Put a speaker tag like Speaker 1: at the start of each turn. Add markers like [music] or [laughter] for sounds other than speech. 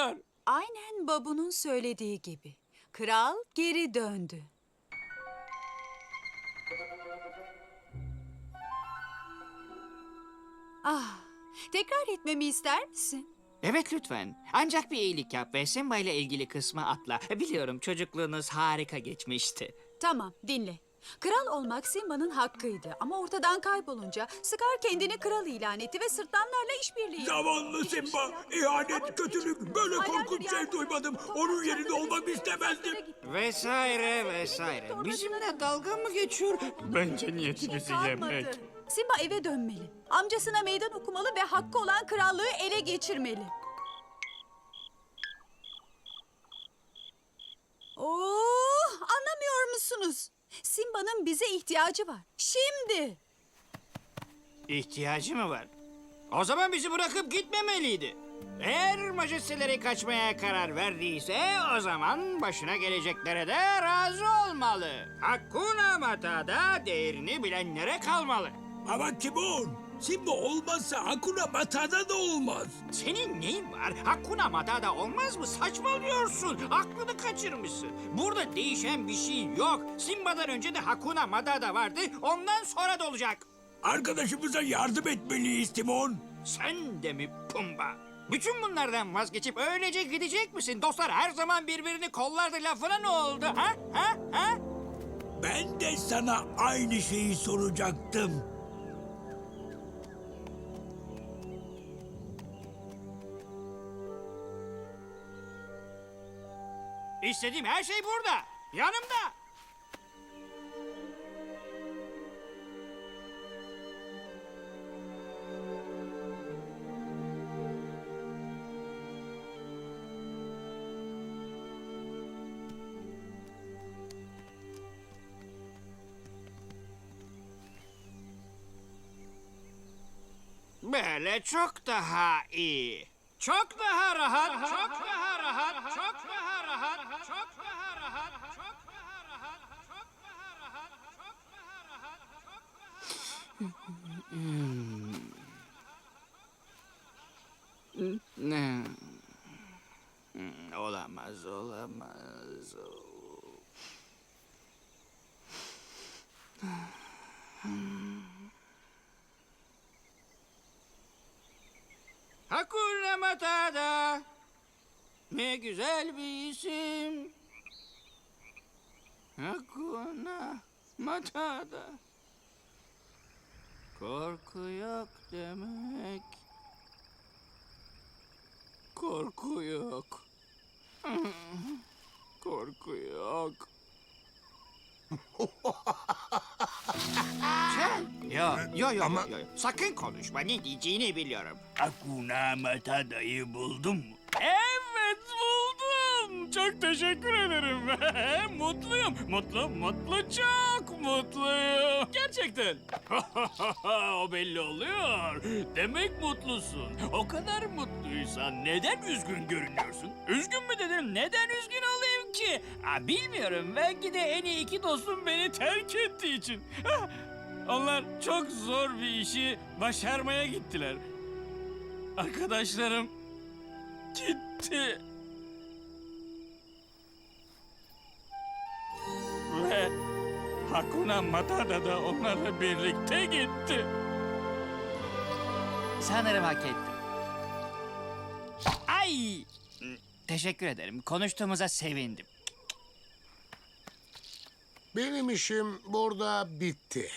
Speaker 1: oluyor?
Speaker 2: Aynen Babu'nun söylediği gibi. Kral geri döndü. Ah, tekrar etmemi ister misin?
Speaker 3: Evet lütfen. Ancak bir iyilik yap ve Simba ile ilgili kısmı atla. Biliyorum çocukluğunuz harika geçmişti.
Speaker 2: Tamam, dinle. Kral olmak Simba'nın hakkıydı ama ortadan kaybolunca Scar kendini kral ilan etti ve sırtlanlarla işbirliği yaptı.
Speaker 4: Zavallı
Speaker 2: Hiçbir
Speaker 4: Simba,
Speaker 2: şey yapmadı.
Speaker 4: ihanet,
Speaker 2: Ama
Speaker 4: kötülük, böyle
Speaker 2: aylardır
Speaker 4: korkunç şey duymadım. Onun yerinde olmak istemezdim.
Speaker 3: Vesaire vesaire. Bizimle dalga mı geçiyor?
Speaker 1: Bence niyeti bizi
Speaker 2: Kalmadı.
Speaker 1: yemek.
Speaker 2: Simba eve dönmeli. Amcasına meydan okumalı ve hakkı olan krallığı ele geçirmeli. Simba'nın bize ihtiyacı var. Şimdi.
Speaker 3: İhtiyacı mı var? O zaman bizi bırakıp gitmemeliydi. Eğer majesteleri kaçmaya karar verdiyse o zaman başına geleceklere de razı olmalı. Hakuna Mata'da değerini bilenlere kalmalı.
Speaker 4: Ama Timon, Simba olmazsa Hakuna Matata da olmaz.
Speaker 3: Senin neyin var? Hakuna Mata'da olmaz mı? Saçmalıyorsun. Aklını kaçırmışsın. Burada değişen bir şey yok. Simba'dan önce de Hakuna Mata'da vardı. Ondan sonra da olacak.
Speaker 4: Arkadaşımıza yardım etmeliyiz Timon.
Speaker 3: Sen de mi Pumba? Bütün bunlardan vazgeçip öylece gidecek misin? Dostlar her zaman birbirini kollardı lafına ne oldu? Ha? Ha? Ha?
Speaker 4: Ben de sana aynı şeyi soracaktım.
Speaker 3: İstediğim her şey burada. Yanımda. Böyle çok daha iyi. Çok daha rahat, çok daha rahat, çok daha rahat, çok daha rahat, çok daha rahat, çok daha rahat, çok daha rahat, çok Ne? Olamaz, olamaz. Hakuna Matata. Ne güzel bir isim. Hakuna Matata. Korku yok demek. Korku yok. [laughs] Korku yok. [laughs] Sen, yo, yo, yo,
Speaker 4: Ama-
Speaker 3: yo, yo. Sakın konuşma, ne diyeceğini biliyorum.
Speaker 4: Hakuna Matada'yı buldun mu?
Speaker 1: Evet buldum. Çok teşekkür ederim. [laughs] mutluyum. Mutlu, mutlu, çok mutluyum. Gerçekten. [laughs] o belli oluyor. Demek mutlusun. O kadar mutluysan neden üzgün görünüyorsun? Üzgün mü dedin? Neden üzgün olayım ki? Ha, bilmiyorum. Belki de en iyi iki dostum beni terk ettiği için. Onlar çok zor bir işi başarmaya gittiler. Arkadaşlarım gitti. Hakuna Matata da onlarla birlikte gitti.
Speaker 3: Sanırım hak ettim. Ay! Teşekkür ederim. Konuştuğumuza sevindim.
Speaker 5: Benim işim burada bitti.